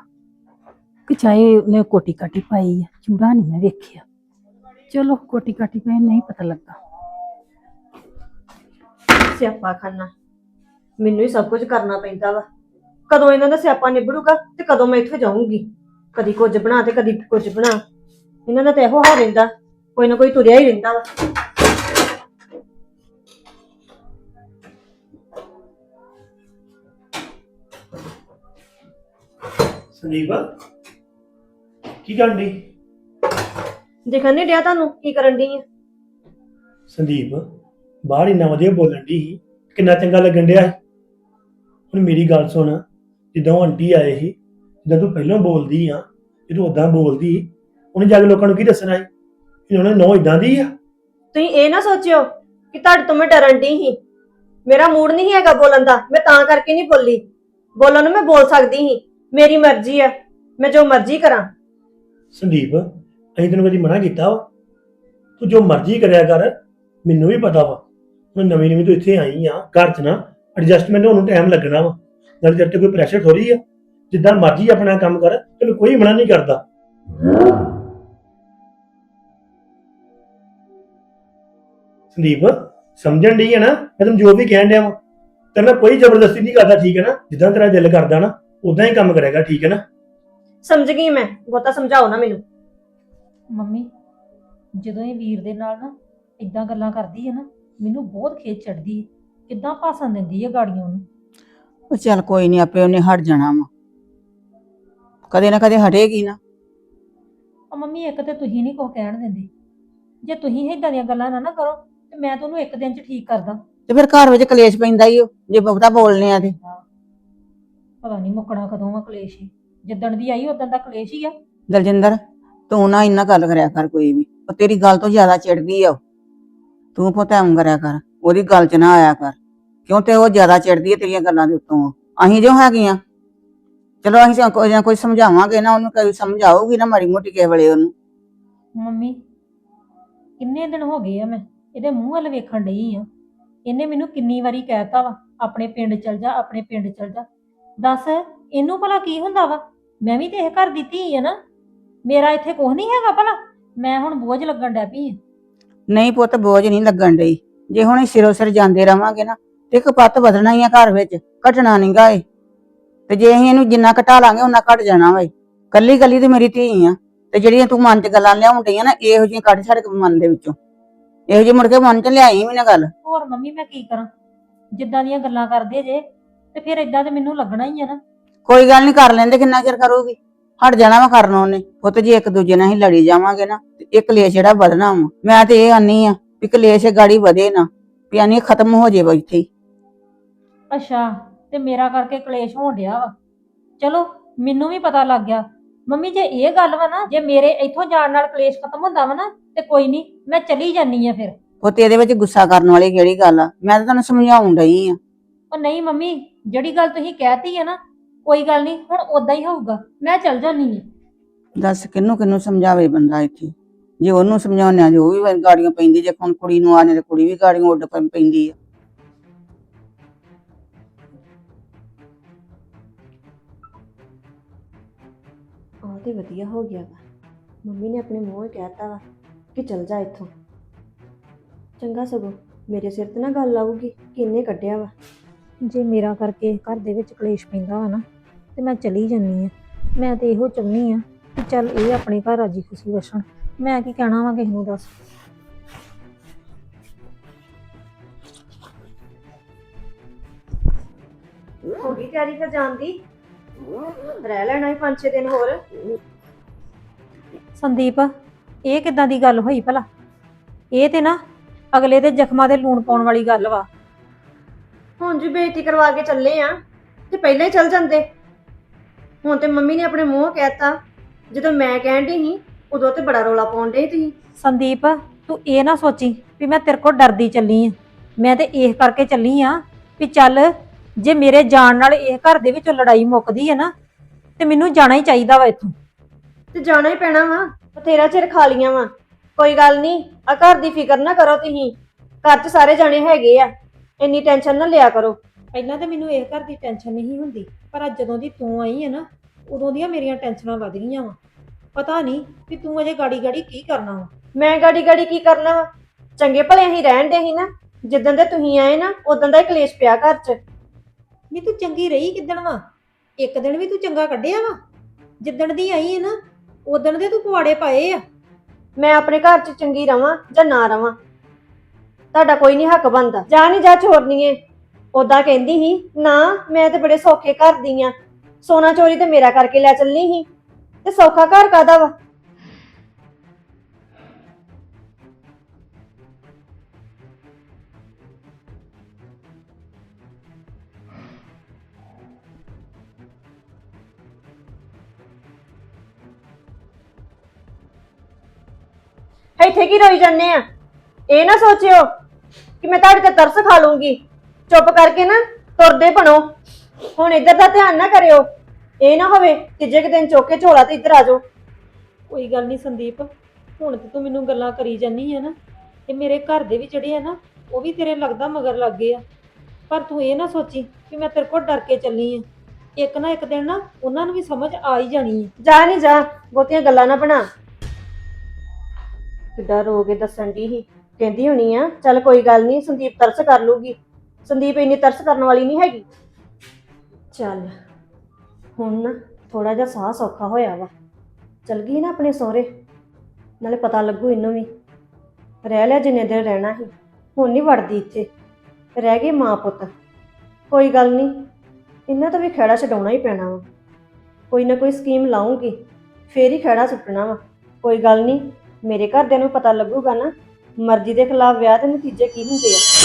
ਕਿ ਚਾਹੇ ਉਹਨੇ ਕੋਟੀ ਕਾਟੀ ਪਾਈ ਆ ਚੂੜਾ ਨਹੀਂ ਮੈਂ ਵੇਖਿਆ। ਚਲੋ ਕੋਟੀ ਕਾਟੀ ਪਾਈ ਨਹੀਂ ਪਤਾ ਲੱਗਾ। ਸਿਆਪਾ ਖਾਨਾ। ਮੈਨੂੰ ਹੀ ਸਭ ਕੁਝ ਕਰਨਾ ਪੈਂਦਾ ਵਾ। ਕਦੋਂ ਇਹਨਾਂ ਦਾ ਸਿਆਪਾ ਨਿਬੜੂਗਾ ਤੇ ਕਦੋਂ ਮੈਂ ਇੱਥੇ ਜਾਊਂਗੀ। ਕਦੀ ਕੁਝ ਬਣਾ ਤੇ ਕਦੀ ਕੁਝ ਬਣਾ। ਇਹਨਾਂ ਦਾ ਤਾਂ ਇਹੋ ਹਾਲ ਰਹਿੰਦਾ। ਕੋਈ ਨਾ ਕੋਈ ਤੁਰਿਆ ਹੀ ਰਹਿੰਦਾ ਵਾ। ਸੰਦੀਪ ਕੀ ਕਰਨ ਦੀ ਦੇਖਣ ਨਹੀਂ ਡਿਆ ਤੁਹਾਨੂੰ ਕੀ ਕਰਨ ਦੀ ਆ? ਸੰਦੀਪ ਬਾਹਰ ਇੰਨਾ ਵਧੀਆ ਬੋਲਣ ਦੀ ਕਿੰਨਾ ਚੰਗਾ ਲੱਗਣ ਡਿਆ। ਹੁਣ ਮੇਰੀ ਗੱਲ ਸੁਣ ਜਦੋਂ ਆਂਟੀ ਆਏ ਸੀ ਜਦੋਂ ਤੂੰ ਪਹਿਲਾਂ ਬੋਲਦੀ ਆ ਜਦੋਂ ਉਦਾਂ ਬੋਲਦੀ ਉਹਨੇ ਜਾ ਕੇ ਲੋਕਾਂ ਨੂੰ ਕੀ ਦੱਸਣਾ ਸੀ? ਕਿ ਉਹਨੇ ਨੋ ਇਦਾਂ ਦੀ ਆ? ਤੁਸੀਂ ਇਹ ਨਾ ਸੋਚਿਓ ਕਿ ਤੁਹਾਡੇ ਤੋਂ ਮੈਂ ਡਰਨ ਦੀ ਮੇਰਾ ਮੂਡ ਨਹੀਂ ਹੈਗਾ ਬੋਲਣ ਦਾ ਮੈਂ ਤਾਂ ਕਰਕੇ ਨਹੀਂ ਬੋਲੀ। ਬੋਲਣ ਨੂੰ ਮੈਂ ਬੋਲ ਸਕਦੀ ਸੀ ਮੇਰੀ ਮਰਜ਼ੀ ਆ ਮੈਂ ਜੋ ਮਰਜ਼ੀ ਕਰਾਂ। ਸੰਦੀਪ ਅਸੀਂ ਤੈਨੂੰ ਕਦੀ ਮਨਾ ਕੀਤਾ ਵਾ? ਤੂੰ ਜੋ ਮਰਜ਼ੀ ਕਰਿਆ ਕਰ ਮੈਨੂੰ ਵੀ ਪਤਾ ਵਾ। ਹੁਣ ਨਵੀਂ ਨਵੀਂ ਤੂੰ ਇੱਥੇ ਆਈ ਆ ਘਰ 'ਚ ਨਾ ਐਡਜਸਟਮੈਂਟ ਹੋਣ ਨੂੰ ਟਾਈਮ ਲੱਗਣਾ ਵਾ। ਨਾਲੇ ਤੇਰੇ ਤੇ ਕੋਈ ਪ੍ਰੈਸ਼ਰ ਥੋੜੀ ਆ। ਜਿੱਦਾਂ ਮਰਜ਼ੀ ਆਪਣਾ ਕੰਮ ਕਰ ਤੈਨੂੰ ਕੋਈ ਮਨਾ ਨਹੀਂ ਕਰਦਾ। ਸੰਦੀਪ ਸਮਝਣ ਡਈ ਹੈ ਨਾ ਮੈਂ ਤੈਨੂੰ ਜੋ ਵੀ ਕਹਿਣ ਡਿਆ ਵਾ। ਤੇਰੇ ਨਾਲ ਕੋਈ ਜ਼ਬਰਦਸਤੀ ਨਹੀਂ ਕਰਦਾ ਠੀਕ ਹੈ ਨਾ? ਜਿੱਦਾਂ ਤੇਰਾ ਦਿਲ ਕਰਦਾ ਨਾ ਉਦਾਂ ਹੀ ਕੰਮ ਕਰੇਗਾ ਠੀਕ ਹੈ ਨਾ? ਸਮਝ ਗਈ ਮੈਂ ਬਹੁਤਾ ਸਮਝਾਓ ਨਾ ਮੈਨੂੰ। ਮੰਮੀ ਜਦੋਂ ਇਹ ਵੀਰ ਦੇ ਨਾਲ ਨਾ ਇਦਾਂ ਗੱਲਾਂ ਕਰਦੀ ਹੈ ਨਾ ਮੈਨੂੰ ਬਹੁਤ ਖੇਚ ਚੜਦੀ ਹੈ ਕਿੱਦਾਂ ਭਾਸ਼ਣ ਦਿੰਦੀ ਹੈ ਗਾੜੀਆਂ ਨੂੰ ਉਹ ਚੱਲ ਕੋਈ ਨਹੀਂ ਆਪੇ ਉਹਨੇ ਹਟ ਜਾਣਾ ਵਾ। ਕਦੇ ਨਾ ਕਦੇ ਹਟੇਗੀ ਨਾ। ਮੰਮੀ ਇੱਕ ਤੇ ਤੁਸੀਂ ਨਹੀਂ ਕੁਝ ਕਹਿਣ ਦਿੰਦੇ। ਜੇ ਤੁਸੀਂ ਇਦਾਂ ਦੀਆਂ ਗੱਲਾਂ ਨਾ ਨਾ ਕਰੋ ਤੇ ਮੈਂ ਤੁਹਾਨੂੰ ਇੱਕ ਦਿਨ 'ਚ ਠੀਕ ਕਰਦਾ ਤੇ ਫਿਰ ਘਰ ਵਿੱਚ ਕਲੇਸ਼ ਪੈਂਦਾ ਹੀ ਉਹ ਜੇ ਬਹੁਤਾ ਬੋਲਨੇ ਆ ਤੇ। ਪਤਾ ਨਹੀਂ ਮੁੱਕਣਾ ਕਦੋਂ ਆ ਕਲੇਸ਼ ਹੀ ਜਿੱਦਣ ਦੀ ਆਈ ਉਦੋਂ ਦਾ ਕਲੇਸ਼ ਹੀ ਆ। ਦਲਜਿੰਦਰ ਤੂੰ ਨਾ ਇੰਨਾ ਗੱਲ ਕਰਿਆ ਕਰ ਕੋਈ ਵੀ। ਉਹ ਤੇਰੀ ਗੱਲ ਤੋਂ ਜ਼ਿਆਦਾ ਚਿੜਦੀ ਆ ਉਹ। ਤੂੰ ਪੁੱਤ ਐਂ ਕਰਿਆ ਕਰ ਉਹਦੀ ਗੱਲ 'ਚ ਨਾ ਆਇਆ ਕਰ। ਕਿਉਂ ਤੇ ਉਹ ਜ਼ਿਆਦਾ ਚਿੜਦੀ ਹੈ ਤੇਰੀਆਂ ਗੱਲਾਂ ਦੇ ਉੱਤੋਂ? ਅਸੀਂ ਜੋ ਹੈਗੀਆਂ ਚਲੋ ਅਸੀਂ ਜਾਂ ਕੋਈ ਜਾਂ ਕੋਈ ਸਮਝਾਵਾਂਗੇ ਨਾ ਉਹਨੂੰ ਕੋਈ ਸਮਝ ਆਊਗੀ ਨਾ ਮਾੜੀ ਮੋਟੀ ਕਿਸੇ ਵੇਲੇ ਉਹਨੂੰ। ਮੰਮੀ ਕਿੰਨੇ ਦਿਨ ਹੋ ਗਏ ਆ ਮੈਂ? ਇਹਦੇ ਮੂੰਹ ਵੱਲ ਵੇਖਣ ਡਈ ਆ। ਇਹਨੇ ਮੈਨੂੰ ਕਿੰਨੀ ਵਾਰੀ ਕਹਿਤਾ ਵਾ, ਆਪਣੇ ਪਿੰਡ ਚਲ ਜਾ, ਆਪਣੇ ਪਿੰਡ ਚਲ ਜਾ। ਦੱਸ, ਇਹਨੂੰ ਭਲਾ ਕੀ ਹੁੰਦਾ ਵਾ? ਮੈਂ ਵੀ ਤੇ ਇਹ ਘਰ ਦੀ ਧੀ ਆ ਨਾ। ਮੇਰਾ ਇੱਥੇ ਕੁਝ ਨਹੀਂ ਹੈਗਾ ਭਲਾ। ਮੈਂ ਹੁਣ ਬੋਝ ਲੱਗਣ ਡੈ ਪਈ ਆ। ਨਹੀਂ ਪੁੱਤ, ਬੋਝ ਨਹੀਂ ਲੱਗਣ ਡਈ। ਜੇ ਹੁਣ ਅਸੀਂ ਸਿਰੋਂ ਸਿਰ ਜਾਂਦੇ ਰਵਾਂਗੇ ਨਾ, ਤੇ ਇੱਕ ਪੱਤ ਵਧਣਾ ਹੀ ਆ ਘਰ ਵਿੱਚ, ਘਟਣਾ ਨਹੀਂ ਗਾ ਇਹ। ਤੇ ਜੇ ਅਸੀਂ ਇਹਨੂੰ ਜਿੰਨਾ ਘਟਾ ਲਾਂਗੇ ਉਹਨਾਂ ਘਟ ਜਾਣਾ ਵਾ ਇਹ। ਕੱਲੀ ਕੱਲੀ ਤੇ ਮੇਰੀ ਧੀ ਆ। ਤੇ ਜਿਹੜੀਆਂ ਤੂੰ ਮਨ 'ਚ ਗੱਲਾਂ ਲਿਆਉਣ ਡਈਆਂ ਨਾ, ਇਹੋ ਜਿਹੀਆਂ ਕੱਢ ਛੱਡ ਕੇ ਮਨ ਦੇ ਵਿੱਚੋਂ। ਇਹੋ ਜਿਹੀ ਮੁੜ ਕੇ ਮਨ 'ਚ ਲਿਆਈ ਵੀ ਨਾ ਗੱਲ। ਹੋਰ ਮੰਮੀ ਮੈਂ ਕੀ ਕਰਾਂ? ਜਿੱਦਾਂ ਦੀਆਂ ਗੱਲਾਂ ਕਰਦੇ ਜੇ ਤੇ ਫਿਰ ਇਦਾਂ ਤੇ ਮੈਨੂੰ ਲੱਗਣਾ ਹੀ ਆ ਨਾ। ਕੋਈ ਗੱਲ ਨਹੀਂ ਕਰ ਲੈਂਦੇ ਕਿੰਨਾ ਚਿਰ ਕਰੂਗੀ? ਹਟ ਜਾਣਾ ਵਾ ਕਰਨ ਉਹਨੇ। ਪੁੱਤ ਜੇ ਇੱਕ ਦੂਜੇ ਨਾਲ ਹੀ ਲੜੀ ਜਾਵਾਂਗੇ ਨਾ ਤੇ ਇਹ ਕਲੇਸ਼ ਜਿਹੜਾ ਵਧਣਾ ਵਾ। ਮੈਂ ਤੇ ਇਹ ਆਨੀ ਆ ਵੀ ਕਲੇਸ਼ ਗਾੜੀ ਵਧੇ ਨਾ ਵੀ ਆਨੀ ਖਤਮ ਹੋ ਜੇ ਵਾ ਇੱਥੇ ਹੀ। ਅੱਛਾ ਤੇ ਮੇਰਾ ਕਰਕੇ ਕਲੇਸ਼ ਹੋਣ ਡਿਆ ਵਾ। ਚਲੋ ਮੈਨੂੰ ਵੀ ਪਤਾ ਲੱਗ ਗਿਆ ਮੰਮੀ ਜੇ ਇਹ ਗੱਲ ਵਾ ਨਾ ਜੇ ਮੇਰੇ ਇੱਥੋਂ ਜਾਣ ਨਾਲ ਕਲੇਸ਼ ਖਤਮ ਹੁੰਦਾ ਵਾ ਨਾ ਤੇ ਕੋਈ ਨਹੀਂ ਮੈਂ ਚਲੀ ਜਾਨੀ ਆ ਫਿਰ। ਪੁੱਤ ਇਹਦੇ ਵਿੱਚ ਗੁੱਸਾ ਕਰਨ ਵਾਲੀ ਕਿਹੜੀ ਗੱਲ ਆ? ਮੈਂ ਤਾਂ ਤੁਹਾਨੂੰ ਸਮਝਾਉਣ ਡਈ ਆ। ਉਹ ਨਹੀਂ ਮੰਮੀ ਜਿਹੜੀ ਗੱਲ ਤੁਸੀਂ ਕਹਿਤੀ ਹੈ ਨਾ ਕੋਈ ਗੱਲ ਨਹੀਂ ਹੁਣ ਉਦਾਂ ਹੀ ਹੋਊਗਾ ਮੈਂ ਚਲ ਜਾਨੀ ਆ। ਦੱਸ ਕਿਹਨੂੰ ਕਿਹਨੂੰ ਸਮਝਾਵੇ ਬੰਦਾ ਇੱਥੇ? ਜੇ ਉਹਨੂੰ ਸਮਝਾਉਣਿਆ ਜੋ ਵੀ ਗਾੜੀਆਂ ਪੈਂਦੀ ਜੇ ਹੁਣ ਕੁੜੀ ਨੂੰ ਆਨੇ ਤੇ ਕੁੜੀ ਵੀ ਗਾੜੀਆਂ ਉੱਡ ਪੈਂਦੀ ਆ। ਤੇ ਵਧੀਆ ਹੋ ਗਿਆ ਵਾ। ਮੰਮੀ ਨੇ ਆਪਣੇ ਮੂੰਹੋਂ ਹੀ ਕਹਿਤਾ ਵਾ ਕਿ ਚਲ ਜਾ ਇੱਥੋਂ। ਚੰਗਾ ਸਗੋਂ ਮੇਰੇ ਸਿਰ ਤੇ ਨਾ ਗੱਲ ਆਊਗੀ ਕਿ ਇਹਨੇ ਕੱਢਿਆ ਵਾ। ਜੇ ਮੇਰਾ ਕਰਕੇ ਘਰ ਦੇ ਵਿੱਚ ਕਲੇਸ਼ ਪੈਂਦਾ ਵਾ ਨਾ ਤੇ ਮੈਂ ਚਲੀ ਜਾਨੀ ਆ। ਮੈਂ ਤੇ ਇਹੋ ਚਾਹੁੰਦੀ ਆ ਕਿ ਚੱਲ ਇਹ ਆਪਣੇ ਘਰ ਰਾਜੀ ਖੁਸ਼ੀ ਵਸਣ ਮੈਂ ਕੀ ਕਹਿਣਾ ਵਾ ਕਿਸੇ ਨੂੰ ਦੱਸ। ਹੋ ਗਈ ਤਿਆਰੀ ਫਿਰ ਜਾਣ ਦੀ? ਰਹਿ ਲੈਣਾ ਹੀ 5-6 ਦਿਨ ਹੋਰ। ਸੰਦੀਪ ਇਹ ਕਿੱਦਾਂ ਦੀ ਗੱਲ ਹੋਈ ਭਲਾ? ਇਹ ਤੇ ਨਾ ਅਗਲੇ ਦੇ ਜ਼ਖਮਾਂ ਦੇ ਲੂਣ ਪਾਉਣ ਵਾਲੀ ਗੱਲ ਵਾ। ਹੁਣ ਜੀ ਬੇਇੱਜ਼ਤੀ ਕਰਵਾ ਕੇ ਚੱਲੇ ਆ ਤੇ ਪਹਿਲਾਂ ਹੀ ਚੱਲ ਜਾਂਦੇ। ਹੁਣ ਤੇ ਮੰਮੀ ਨੇ ਆਪਣੇ ਮੂੰਹੋਂ ਕਹਿਤਾ ਜਦੋਂ ਮੈਂ ਕਹਿਣ ਡਈ ਸੀ ਉਦੋਂ ਤੇ ਬੜਾ ਰੋਲਾ ਪਾਉਣ ਡਏ ਤੁਸੀਂ। ਸੰਦੀਪ ਤੂੰ ਇਹ ਨਾ ਸੋਚੀ ਵੀ ਮੈਂ ਤੇਰੇ ਕੋਲ ਡਰਦੀ ਚੱਲੀ ਆ। ਮੈਂ ਤੇ ਇਹ ਕਰਕੇ ਚੱਲੀ ਆ ਵੀ ਚੱਲ ਜੇ ਮੇਰੇ ਜਾਣ ਨਾਲ ਇਹ ਘਰ ਦੇ ਵਿੱਚੋਂ ਲੜਾਈ ਮੁੱਕਦੀ ਹੈ ਨਾ ਤੇ ਮੈਨੂੰ ਜਾਣਾ ਹੀ ਚਾਹੀਦਾ ਵਾ ਇੱਥੋਂ। ਤੇ ਜਾਣਾ ਹੀ ਪੈਣਾ ਵਾ ਬਥੇਰਾ ਚਿਰ ਖਾ ਲੀਆਂ ਵਾ। ਕੋਈ ਗੱਲ ਨਹੀਂ ਆ ਘਰ ਦੀ ਫਿਕਰ ਨਾ ਕਰੋ ਤੁਸੀਂ। ਘਰ 'ਚ ਸਾਰੇ ਜਾਣੇ ਹੈਗੇ ਆ ਇੰਨੀ ਟੈਨਸ਼ਨ ਨਾ ਲਿਆ ਕਰੋ। ਪਹਿਲਾਂ ਤਾਂ ਮੈਨੂੰ ਇਹ ਘਰ ਦੀ ਟੈਨਸ਼ਨ ਨਹੀਂ ਹੁੰਦੀ ਪਰ ਅੱਜ ਜਦੋਂ ਦੀ ਤੂੰ ਆਈ ਹੈ ਨਾ ਉਦੋਂ ਦੀਆਂ ਮੇਰੀਆਂ ਟੈਨਸ਼ਨਾਂ ਵੱਧ ਗਈਆਂ ਵਾ। ਪਤਾ ਨਹੀਂ ਵੀ ਤੂੰ ਅਜੇ ਗਾੜੀ ਗਾੜੀ ਕੀ ਕਰਨਾ ਵਾ। ਮੈਂ ਗਾੜੀ ਗਾੜੀ ਕੀ ਕਰਨਾ ਵਾ? ਚੰਗੇ ਭਲੇ ਅਸੀਂ ਰਹਿਣ ਦੇ ਸੀ ਨਾ। ਜਿੱਦਣ ਦੇ ਤੁਸੀਂ ਆਏ ਨਾ ਉਦੋਂ ਦਾ ਹੀ ਕਲੇਸ਼ ਪਿਆ ਘਰ 'ਚ। ਨਹੀਂ ਤੂੰ ਚੰਗੀ ਰਹੀ ਕਿੱਦਣ ਵਾ? ਇੱਕ ਦਿਨ ਵੀ ਤੂੰ ਚੰਗਾ ਕੱਢਿਆ ਵਾ। ਜਿੱਦਣ ਦੀ ਆਈ ਹੈ ਨਾ ਉਦਣ ਦੇ ਤੂੰ ਪਵਾੜੇ ਪਾਏ ਆ। ਮੈਂ ਆਪਣੇ ਘਰ 'ਚ ਚੰਗੀ ਰਵਾਂ ਜਾਂ ਨਾ ਰਵਾਂ? ਤੁਹਾਡਾ ਕੋਈ ਨਹੀਂ ਹੱਕ ਬਣਦਾ। ਜਾ ਨਹੀਂ ਜਾ ਚੋਰਨੀਏ ਉਦਾਂ ਕਹਿੰਦੀ ਸੀ, ਨਾ, ਮੈਂ ਤੇ ਬੜੇ ਸੌਖੇ ਘਰ ਦੀ ਆ। ਸੋਨਾ ਚੋਰੀ ਤੇ ਮੇਰਾ ਕਰਕੇ ਲੈ ਚੱਲਣੀ ਸੀ। ਤੇ ਸੌਖਾ ਘਰ ਕਾਦਾ ਵਾ? ਇੱਥੇ ਕੀ ਰੋਈ ਜਾਂਦੇ ਆ? ਇਹ ਨਾ ਸੋਚਿਓ ਕਿ ਮੈਂ ਤੁਹਾਡੇ ਤੇ ਤਰਸ ਖਾ ਲੂੰਗੀ। ਚੁੱਪ ਕਰਕੇ ਨਾ ਤੁਰਦੇ ਬਣੋ ਹੁਣ ਇੱਧਰ ਦਾ ਧਿਆਨ ਨਾ ਕਰਿਓ। ਇਹ ਨਾ ਹੋਵੇ ਤੀਜੇ ਕੁ ਦਿਨ ਚੁੱਕ ਕੇ ਝੋਲਾ ਤੇ ਇੱਧਰ ਆ ਜਾਓ। ਕੋਈ ਗੱਲ ਨਹੀਂ ਸੰਦੀਪ ਹੁਣ ਤੇ ਤੂੰ ਮੈਨੂੰ ਗੱਲਾਂ ਕਰੀ ਜਾਨੀ ਆ ਨਾ। ਤੇ ਮੇਰੇ ਘਰ ਦੇ ਵੀ ਜਿਹੜੇ ਆ ਨਾ ਉਹ ਵੀ ਤੇਰੇ ਲੱਗਦਾ ਮਗਰ ਲੱਗ ਗਏ ਆ। ਪਰ ਤੂੰ ਇਹ ਨਾ ਸੋਚੀ ਕਿ ਮੈਂ ਤੇਰੇ ਕੋਲ ਡਰ ਕੇ ਚੱਲੀ ਆ। ਇੱਕ ਨਾ ਇੱਕ ਦਿਨ ਨਾ ਉਹਨਾਂ ਨੂੰ ਵੀ ਸਮਝ ਆ ਹੀ ਜਾਣੀ ਆ। ਜਾ ਨਹੀਂ ਜਾ ਬਹੁਤੀਆਂ ਗੱਲਾਂ ਨਾ ਬਣਾ। ਕਿੱਦਾਂ ਰੋ ਕੇ ਦੱਸਣ ਦੀ ਸੀ। ਕਹਿੰਦੀ ਹੋਣੀ ਆ, ਚੱਲ ਕੋਈ ਗੱਲ ਨਹੀਂ, ਸੰਦੀਪ ਤਰਸ ਕਰ ਲੂਗੀ। ਸੰਦੀਪ ਇੰਨੀ ਤਰਸ ਕਰਨ ਵਾਲੀ ਨਹੀਂ ਹੈਗੀ। ਚੱਲ, ਹੁਣ ਨਾ ਥੋੜਾ ਜਿਹਾ ਸਾਹ ਸੌਖਾ ਹੋਇਆ ਵਾ। ਚਲ ਗਈ ਨਾ ਆਪਣੇ ਸਹੁਰੇ। ਨਾਲੇ ਪਤਾ ਲੱਗੂ ਇਹਨੂੰ ਵੀ। ਰਹਿ ਲਿਆ ਜਿੰਨੇ ਦਿਨ ਰਹਿਣਾ ਸੀ, ਹੁਣ ਨਹੀਂ ਵੜਦੀ ਇੱਥੇ। ਰਹਿ ਗਏ ਮਾਂ ਪੁੱਤ। ਕੋਈ ਗੱਲ ਨਹੀਂ, ਇਹਨਾਂ ਤੋਂ ਵੀ ਖੇੜਾ ਛਡਾਉਣਾ ਹੀ ਪੈਣਾ ਵਾ। ਕੋਈ ਨਾ ਕੋਈ ਸਕੀਮ ਲਾਉਂਗੀ ਫੇਰ ਹੀ ਖੇੜਾ ਸੁੱਟਣਾ ਵਾ। ਕੋਈ ਗੱਲ ਨਹੀਂ ਮੇਰੇ ਘਰਦਿਆਂ ਨੂੰ ਪਤਾ ਲੱਗੂਗਾ ਨਾ, ਮਰਜ਼ੀ ਦੇ ਖਿਲਾਫ ਵਿਆਹ ਦੇ ਨਤੀਜੇ ਕੀ ਹੁੰਦੇ ਆ।